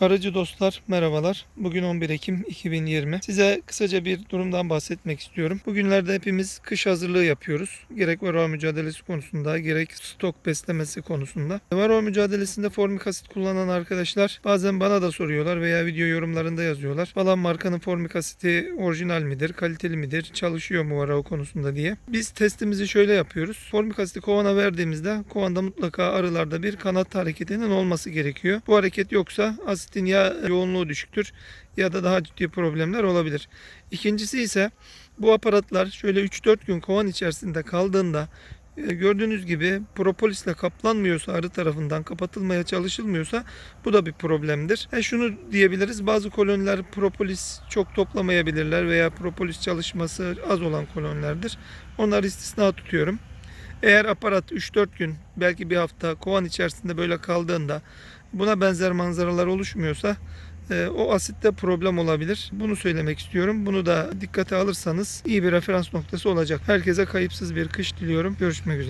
Aracı dostlar merhabalar. Bugün 11 Ekim 2020. Size kısaca bir durumdan bahsetmek istiyorum. Bugünlerde hepimiz kış hazırlığı yapıyoruz. Gerek varroa mücadelesi konusunda gerek stok beslemesi konusunda. Varroa mücadelesinde formik asit kullanan arkadaşlar bazen bana da soruyorlar veya video yorumlarında yazıyorlar. Falan markanın formik asiti orijinal midir, kaliteli midir, çalışıyor mu varroa konusunda diye. Biz testimizi şöyle yapıyoruz. Formik asiti kovana verdiğimizde kovanda mutlaka arılarda bir kanat hareketinin olması gerekiyor. Bu hareket yoksa asitin ya yoğunluğu düşüktür ya da daha ciddi problemler olabilir. İkincisi ise bu aparatlar şöyle 3-4 gün kovan içerisinde kaldığında e, gördüğünüz gibi propolisle kaplanmıyorsa arı tarafından kapatılmaya çalışılmıyorsa bu da bir problemdir. E şunu diyebiliriz bazı koloniler propolis çok toplamayabilirler veya propolis çalışması az olan kolonilerdir. Onları istisna tutuyorum. Eğer aparat 3-4 gün belki bir hafta kovan içerisinde böyle kaldığında buna benzer manzaralar oluşmuyorsa e, o asitte problem olabilir. Bunu söylemek istiyorum. Bunu da dikkate alırsanız iyi bir referans noktası olacak. Herkese kayıpsız bir kış diliyorum. Görüşmek üzere.